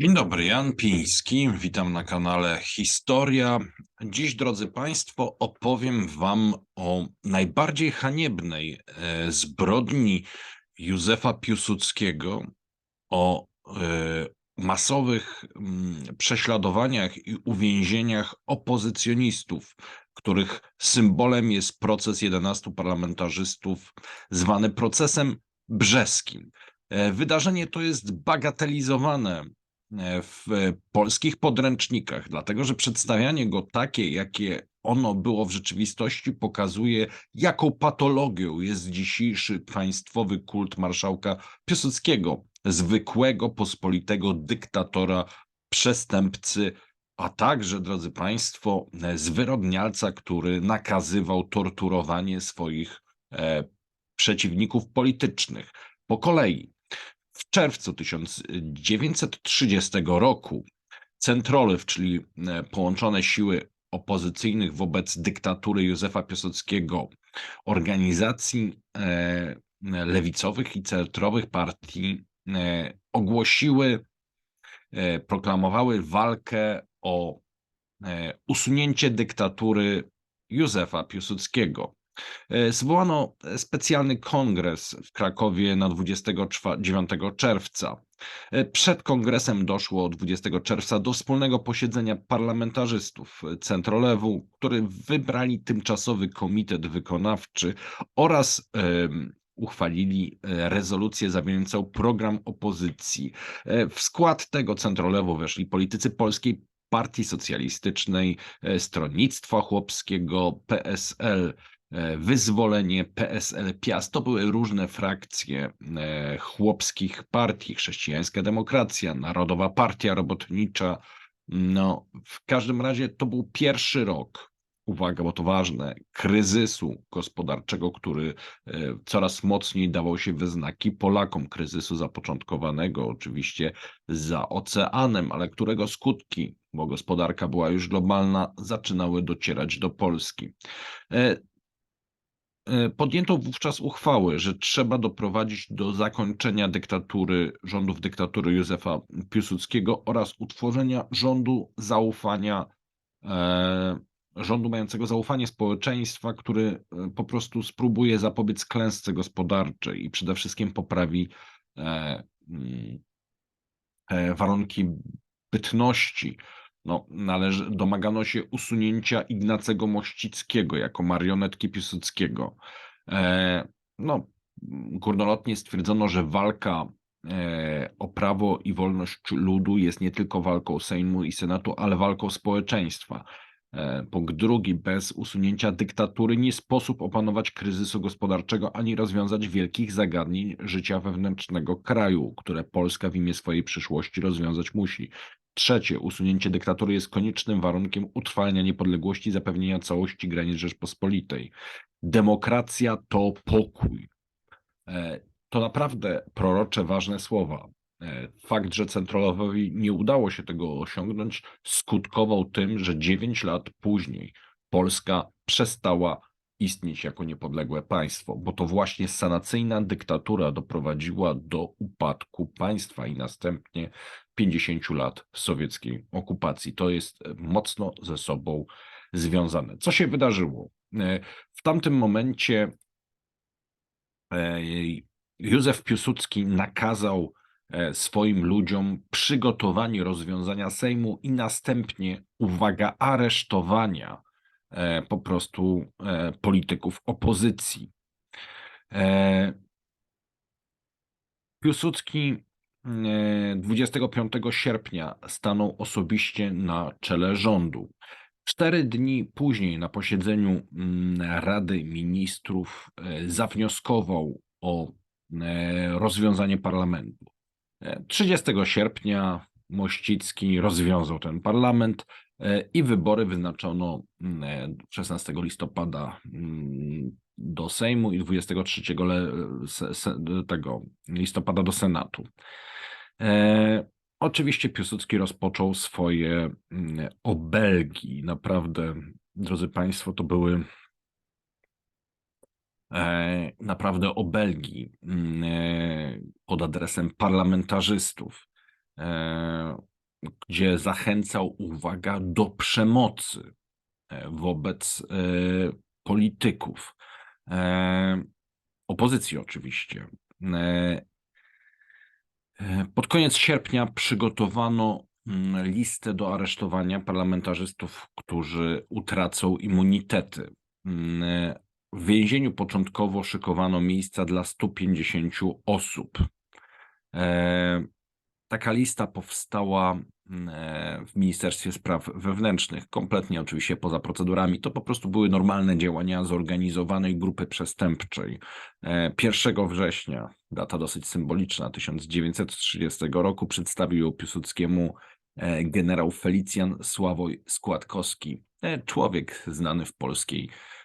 Dzień dobry, Jan Piński. Witam na kanale Historia. Dziś, drodzy Państwo, opowiem Wam o najbardziej haniebnej e, zbrodni Józefa Piłsudskiego, o e, masowych mm, prześladowaniach i uwięzieniach opozycjonistów, których symbolem jest proces 11 parlamentarzystów, zwany procesem brzeskim. E, Wydarzenie to jest bagatelizowane w polskich podręcznikach, dlatego że przedstawianie go takie, jakie ono było w rzeczywistości, pokazuje, jaką patologią jest dzisiejszy państwowy kult marszałka Piłsudskiego, zwykłego, pospolitego dyktatora, przestępcy, a także, drodzy Państwo, e, zwyrodnialca, który nakazywał torturowanie swoich e, przeciwników politycznych. Po kolei, w czerwcu 1930 roku Centrolew, czyli e, połączone siły opozycyjnych wobec dyktatury Józefa Piłsudskiego, organizacji e, lewicowych i centrowych partii e, ogłosiły, proklamowały walkę o usunięcie dyktatury Józefa Piłsudskiego. E, Zwołano specjalny kongres w Krakowie na 29 czerwca. E, Przed kongresem doszło 20 czerwca do wspólnego posiedzenia parlamentarzystów Centrolewu, który wybrali tymczasowy komitet wykonawczy oraz uchwalili e, rezolucję zawierającą program opozycji. E, W skład tego Centrolewu weszli politycy Polskiej Partii Socjalistycznej, e, Stronnictwa Chłopskiego, PSL, e, Wyzwolenie, PSL, Piast. To były różne frakcje e, chłopskich partii, Chrześcijańska Demokracja, Narodowa Partia Robotnicza. No, w każdym razie to był pierwszy rok, uwaga, bo to ważne, kryzysu gospodarczego, który e, coraz mocniej dawał się we znaki Polakom, kryzysu zapoczątkowanego oczywiście za oceanem, ale którego skutki, bo gospodarka była już globalna, zaczynały docierać do Polski. E, Podjęto wówczas uchwały, że trzeba doprowadzić do zakończenia dyktatury, rządów dyktatury Józefa Piłsudskiego oraz utworzenia rządu zaufania, e, rządu mającego zaufanie społeczeństwa, który e, po prostu spróbuje zapobiec klęsce gospodarczej i przede wszystkim poprawi mm, warunki bytności. No, należy, domagano się usunięcia Ignacego Mościckiego jako marionetki Piłsudskiego. E, no, górnolotnie stwierdzono, że walka e, o prawo i wolność ludu jest nie tylko walką Sejmu i Senatu, ale walką społeczeństwa. E, Punkt drugi, bez usunięcia dyktatury nie sposób opanować kryzysu gospodarczego ani rozwiązać wielkich zagadnień życia wewnętrznego kraju, które Polska w imię swojej przyszłości rozwiązać musi. Trzecie, usunięcie dyktatury jest koniecznym warunkiem utrwalenia niepodległości i zapewnienia całości granic Rzeczpospolitej. Demokracja to pokój. E, To naprawdę prorocze, ważne słowa. E, Fakt, że Centralowowi nie udało się tego osiągnąć, skutkował tym, że 9 lat później Polska przestała istnieć jako niepodległe państwo, bo to właśnie sanacyjna dyktatura doprowadziła do upadku państwa i następnie 50 lat sowieckiej okupacji. To jest e, mocno ze sobą związane. Co się wydarzyło? E, W tamtym momencie e, Józef Piłsudski nakazał swoim ludziom przygotowanie rozwiązania Sejmu i następnie, uwaga, aresztowania po prostu e, polityków opozycji. E, Piłsudski e, 25 sierpnia stanął osobiście na czele rządu. Cztery dni później na posiedzeniu mm, Rady Ministrów e, zawnioskował o e, rozwiązanie parlamentu. E, 30 sierpnia Mościcki rozwiązał ten parlament e, i wybory wyznaczono mm, e, 16 listopada mm, do Sejmu i 23 le- se, se, tego listopada do Senatu. E, Oczywiście Piłsudski rozpoczął swoje mm, obelgi. Naprawdę, drodzy Państwo, to były e, naprawdę obelgi e, pod adresem parlamentarzystów. Gdzie zachęcał, uwaga, do przemocy e, wobec e, polityków. E, opozycji oczywiście. Pod koniec sierpnia przygotowano mm, listę do aresztowania parlamentarzystów, którzy utracą immunitety. Mm, W więzieniu początkowo szykowano miejsca dla 150 osób. E, Taka lista powstała mm, e, w Ministerstwie Spraw Wewnętrznych, kompletnie oczywiście poza procedurami. To po prostu były normalne działania zorganizowanej grupy przestępczej. E, 1 września, data dosyć symboliczna, 1930 roku, przedstawił Piłsudskiemu e, generał Felicjan Sławoj Składkowski, e, człowiek znany w polskiej e,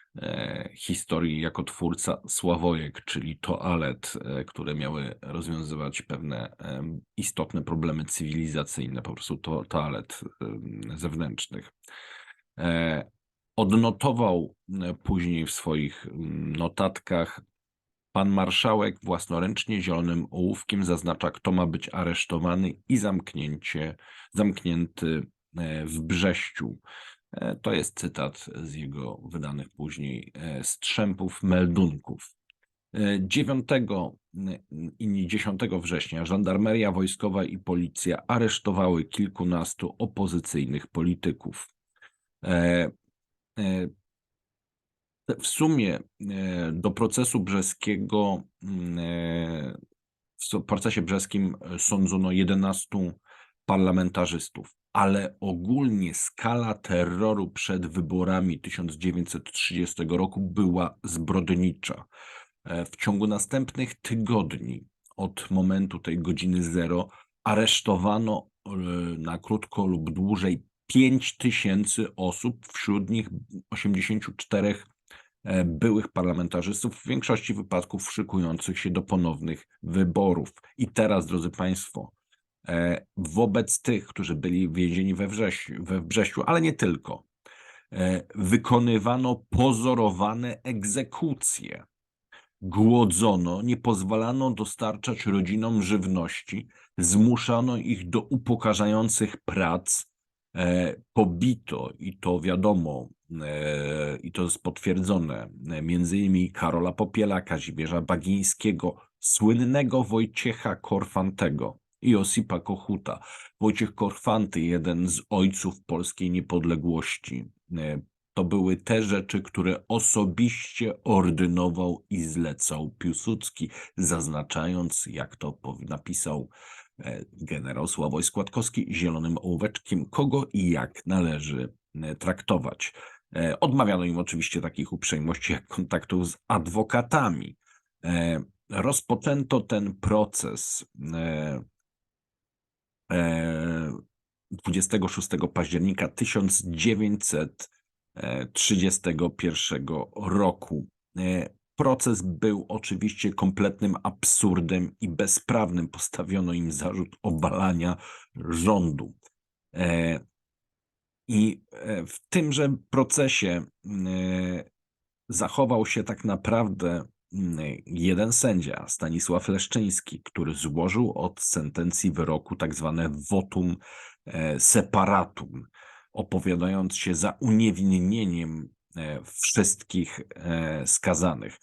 historii jako twórca Sławojek, czyli toalet, e, które miały rozwiązywać pewne em, istotne problemy cywilizacyjne, po prostu to, toalet zewnętrznych. E, Odnotował e, później w swoich mm, notatkach Pan marszałek własnoręcznie zielonym ołówkiem zaznacza, kto ma być aresztowany i zamknięcie, zamknięty e, w Brześciu. E, To jest cytat z jego wydanych później e, strzępów meldunków. E, 9 i 10 września żandarmeria wojskowa i policja aresztowały kilkunastu opozycyjnych polityków. E, e, w sumie e, do procesu brzeskiego, mm, e, w procesie brzeskim e, sądzono 11 parlamentarzystów, ale ogólnie skala terroru przed wyborami 1930 roku była zbrodnicza. E, W ciągu następnych tygodni, od momentu tej godziny zero, aresztowano e, na krótko lub dłużej 5 tysięcy osób, wśród nich 84 e, byłych parlamentarzystów, w większości wypadków szykujących się do ponownych wyborów. I teraz, drodzy Państwo, wobec tych, którzy byli więzieni we, Wrześ, we Brześciu, ale nie tylko, e, wykonywano pozorowane egzekucje. Głodzono, nie pozwalano dostarczać rodzinom żywności, zmuszano ich do upokarzających prac, e, pobito, i to wiadomo, e, i to jest potwierdzone, e, między innymi Karola Popiela, Kazimierza Bagińskiego, słynnego Wojciecha Korfantego i Osipa Kochuta. Wojciech Korfanty, jeden z ojców polskiej niepodległości. E, To były te rzeczy, które osobiście ordynował i zlecał Piłsudski, zaznaczając, jak to napisał e, generał Sławoj Składkowski, zielonym ołóweczkiem, kogo i jak należy e, traktować. Odmawiano im oczywiście takich uprzejmości jak kontaktów z adwokatami. Rozpoczęto ten proces 26 października 1931 roku. E, Proces był oczywiście kompletnym absurdem i bezprawnym. Postawiono im zarzut obalania rządu. E, I e, w tymże procesie e, zachował się tak naprawdę jeden sędzia, Stanisław Leszczyński, który złożył od sentencji wyroku tak zwane votum e, separatum, opowiadając się za uniewinnieniem e, wszystkich e, skazanych.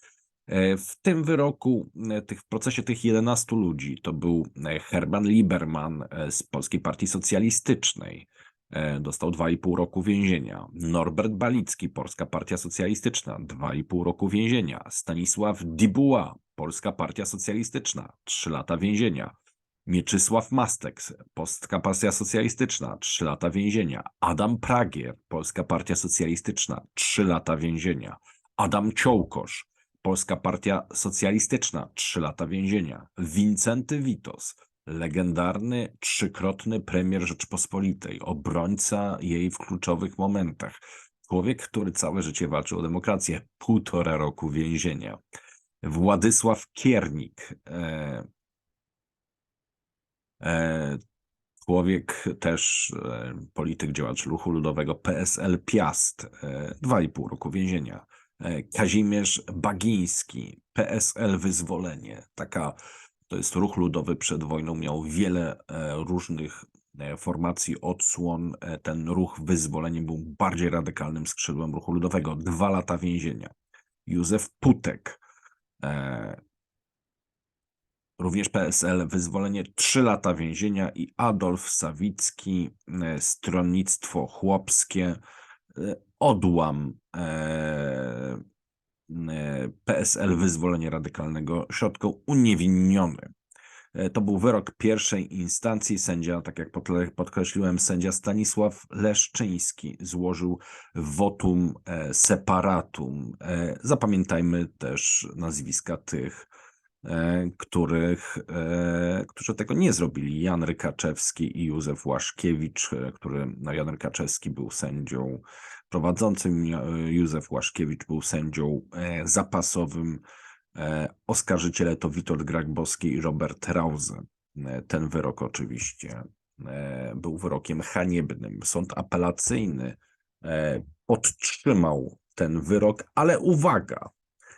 W tym wyroku, w procesie tych 11 ludzi, to był Herman Lieberman z Polskiej Partii Socjalistycznej, dostał 2,5 roku więzienia. Norbert Balicki, Polska Partia Socjalistyczna, 2,5 roku więzienia. Stanisław Dibuła, Polska Partia Socjalistyczna, 3 lata więzienia. Mieczysław Masteks, Polska Partia Socjalistyczna, 3 lata więzienia. Adam Pragier, Polska Partia Socjalistyczna, 3 lata więzienia. Adam Ciołkosz, Polska Partia Socjalistyczna, 3 lata więzienia. Wincenty Witos, legendarny trzykrotny premier Rzeczpospolitej, obrońca jej w kluczowych momentach. Człowiek, który całe życie walczył o demokrację, półtora roku więzienia. Władysław Kiernik, e, e, człowiek też, e, polityk, działacz ruchu ludowego PSL Piast, e, 2,5 roku więzienia. E, Kazimierz Bagiński, PSL Wyzwolenie. Taka, to jest ruch ludowy przed wojną, miał wiele e, różnych e, formacji odsłon e, ten ruch wyzwolenie był bardziej radykalnym skrzydłem ruchu ludowego. Dwa lata więzienia. Józef Putek, również PSL, wyzwolenie trzy lata więzienia i Adolf Sawicki, stronnictwo chłopskie, odłam PSL, wyzwolenie radykalnego środka, uniewinniony. E, To był wyrok pierwszej instancji. Sędzia, tak jak podkreśliłem, sędzia Stanisław Leszczyński złożył votum e, separatum. E, Zapamiętajmy też nazwiska tych, e, których, e, którzy tego nie zrobili. Jan Rykaczewski i Józef Łaszkiewicz, e, który, no Jan Rykaczewski był sędzią prowadzącym, ja- Józef Łaszkiewicz był sędzią e, zapasowym. E, Oskarżyciele to Witold Gragbowski i Robert Rause. E, Ten wyrok oczywiście e, był wyrokiem haniebnym. Sąd apelacyjny e, podtrzymał ten wyrok, ale uwaga,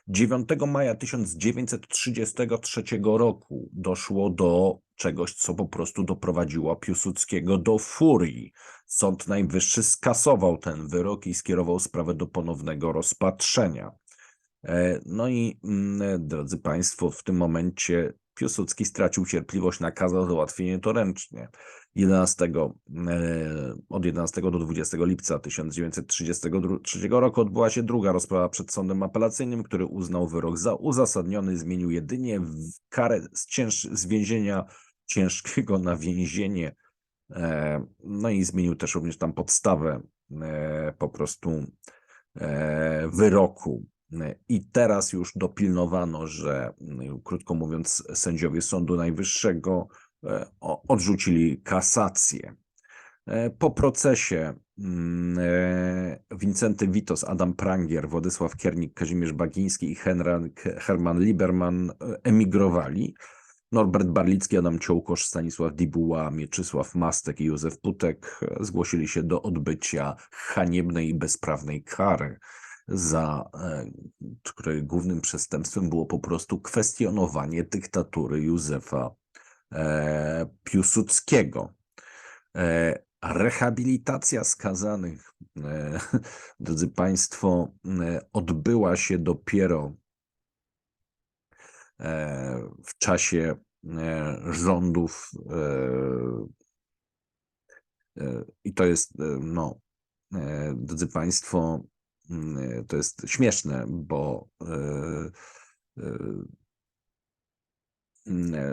9 maja 1933 roku doszło do czegoś, co po prostu doprowadziło Piłsudskiego do furii. Sąd Najwyższy skasował ten wyrok i skierował sprawę do ponownego rozpatrzenia. E, No i mm, drodzy Państwo, w tym momencie Piłsudski stracił cierpliwość, nakazał załatwienie to ręcznie. 11, e, od 11 do 20 lipca 1933 roku odbyła się druga rozprawa przed sądem apelacyjnym, który uznał wyrok za uzasadniony, zmienił jedynie karę z, cięż, z więzienia ciężkiego na więzienie. E, No i zmienił też również tam podstawę e, po prostu wyroku. I teraz już dopilnowano, że krótko mówiąc, sędziowie Sądu Najwyższego odrzucili kasację. E, Po procesie mm, e, Wincenty Witos, Adam Prangier, Władysław Kiernik, Kazimierz Bagiński i Henryk Herman Lieberman e, emigrowali. Norbert Barlicki, Adam Ciołkosz, Stanisław Dibuła, Mieczysław Mastek i Józef Putek e, zgłosili się do odbycia haniebnej i bezprawnej kary, za e, której głównym przestępstwem było po prostu kwestionowanie dyktatury Józefa e, Piłsudskiego. E, Rehabilitacja skazanych, e, drodzy Państwo, e, odbyła się dopiero e, w czasie e, rządów e, e, i to jest, e, no, e, drodzy Państwo, e, to jest śmieszne, bo e, e, e,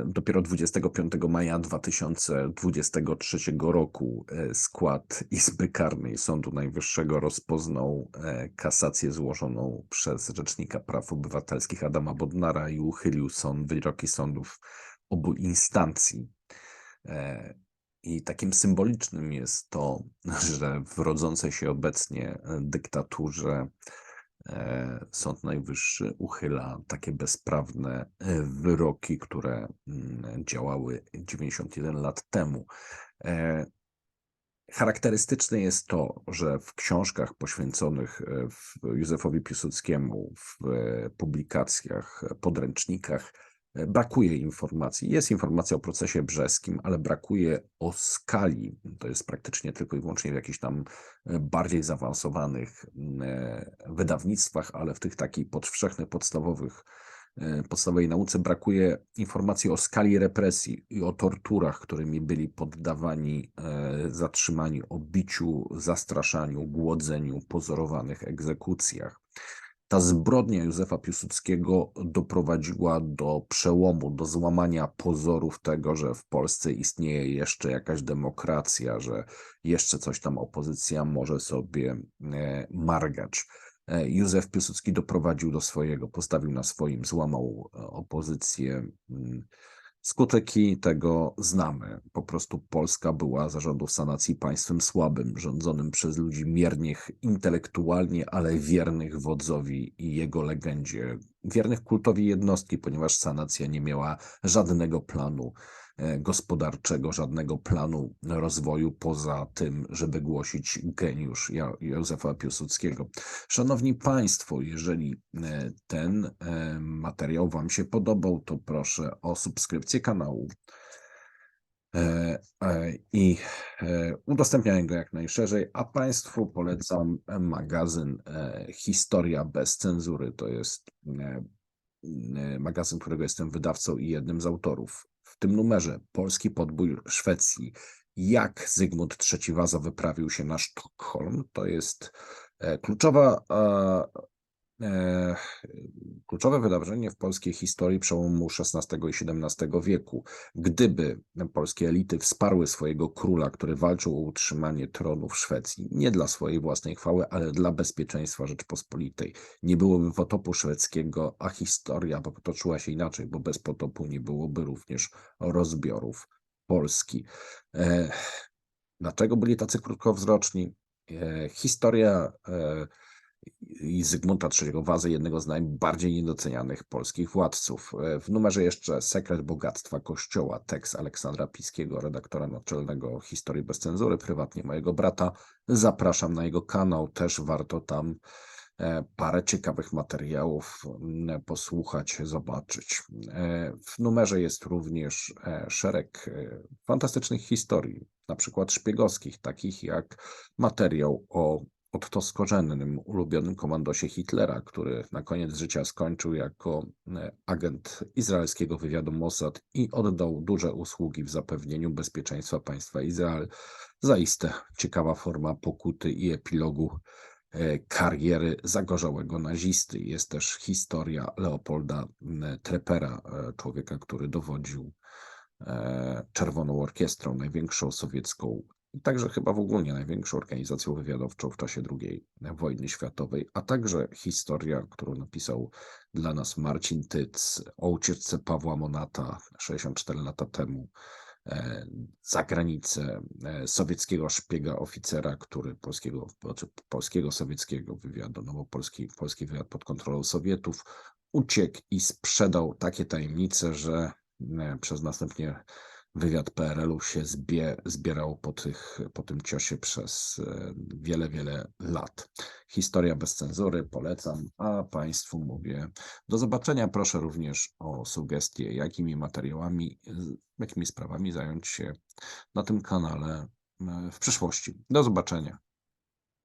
dopiero 25 maja 2023 roku e, skład Izby Karnej Sądu Najwyższego rozpoznał e, kasację złożoną przez Rzecznika Praw Obywatelskich Adama Bodnara i uchylił sąd wyroki sądów obu instancji. E, I takim symbolicznym jest to, że w rodzącej się obecnie dyktaturze Sąd Najwyższy uchyla takie bezprawne e, wyroki, które mm, działały 91 lat temu. E, Charakterystyczne jest to, że w książkach poświęconych e, Józefowi Piłsudskiemu, w e, publikacjach, e, podręcznikach e, brakuje informacji. Jest informacja o procesie brzeskim, ale brakuje o skali. To jest praktycznie tylko i wyłącznie w jakichś tam e, bardziej zaawansowanych e, wydawnictwach, ale w tych takich powszechnych, podstawowych e, podstawowej nauce brakuje informacji o skali represji i o torturach, którymi byli poddawani, e, zatrzymani, o biciu, zastraszaniu, głodzeniu, pozorowanych egzekucjach. Ta zbrodnia Józefa Piłsudskiego doprowadziła do przełomu, do złamania pozorów tego, że w Polsce istnieje jeszcze jakaś demokracja, że jeszcze coś tam opozycja może sobie e, margać. E, Józef Piłsudski doprowadził do swojego, postawił na swoim, złamał e, opozycję. Skutki tego znamy. Po prostu Polska była za rządów sanacji państwem słabym, rządzonym przez ludzi miernych intelektualnie, ale wiernych wodzowi i jego legendzie, wiernych kultowi jednostki, ponieważ sanacja nie miała żadnego planu gospodarczego, żadnego planu rozwoju poza tym, żeby głosić geniusz Józefa Piłsudskiego. Szanowni Państwo, jeżeli e, ten e, materiał Wam się podobał, to proszę o subskrypcję kanału, e, e, i e, udostępniałem go jak najszerzej, a Państwu polecam magazyn e, Historia bez cenzury. To jest e, e, magazyn, którego jestem wydawcą i jednym z autorów. Tym numerze Polski podbój Szwecji. Jak Zygmunt III Waza wyprawił się na Sztokholm, to jest e, kluczowa, e, kluczowe wydarzenie w polskiej historii przełomu XVI i XVII wieku. Gdyby polskie elity wsparły swojego króla, który walczył o utrzymanie tronu w Szwecji, nie dla swojej własnej chwały, ale dla bezpieczeństwa Rzeczpospolitej, nie byłoby potopu szwedzkiego, a historia potoczyła się inaczej, bo bez potopu nie byłoby również rozbiorów Polski. E, Dlaczego byli tacy krótkowzroczni? E, Historia e, i Zygmunta III Wazy, jednego z najbardziej niedocenianych polskich władców. E, W numerze jeszcze Sekret Bogactwa Kościoła, tekst Aleksandra Piskiego, redaktora naczelnego Historii bez cenzury, prywatnie mojego brata. Zapraszam na jego kanał, też warto tam e, parę ciekawych materiałów posłuchać, zobaczyć. E, W numerze jest również szereg fantastycznych historii, na przykład szpiegowskich, takich jak materiał o Otto Skorzennym, ulubionym komandosie Hitlera, który na koniec życia skończył jako e, agent izraelskiego wywiadu Mossad i oddał duże usługi w zapewnieniu bezpieczeństwa państwa Izrael. Zaiste ciekawa forma pokuty i epilogu e, kariery zagorzałego nazisty. Jest też historia Leopolda Trepera, e, człowieka, który dowodził Czerwoną Orkiestrą, największą sowiecką także chyba w ogóle największą organizacją wywiadowczą w czasie II wojny światowej, a także historia, którą napisał dla nas Marcin Tyc o ucieczce Pawła Monata 64 lata temu e, za granicę e, sowieckiego szpiega, oficera, który polskiego, znaczy polskiego sowieckiego wywiadu, no bo polski, polski wywiad pod kontrolą Sowietów, uciekł i sprzedał takie tajemnice, że e, przez następnie wywiad PRL-u się zbie, zbierał po, tych, po tym ciosie przez e, wiele, wiele lat. Historia bez cenzury, polecam, a Państwu mówię do zobaczenia. Proszę również o sugestie, jakimi materiałami, jakimi sprawami zająć się na tym kanale e, w przyszłości. Do zobaczenia.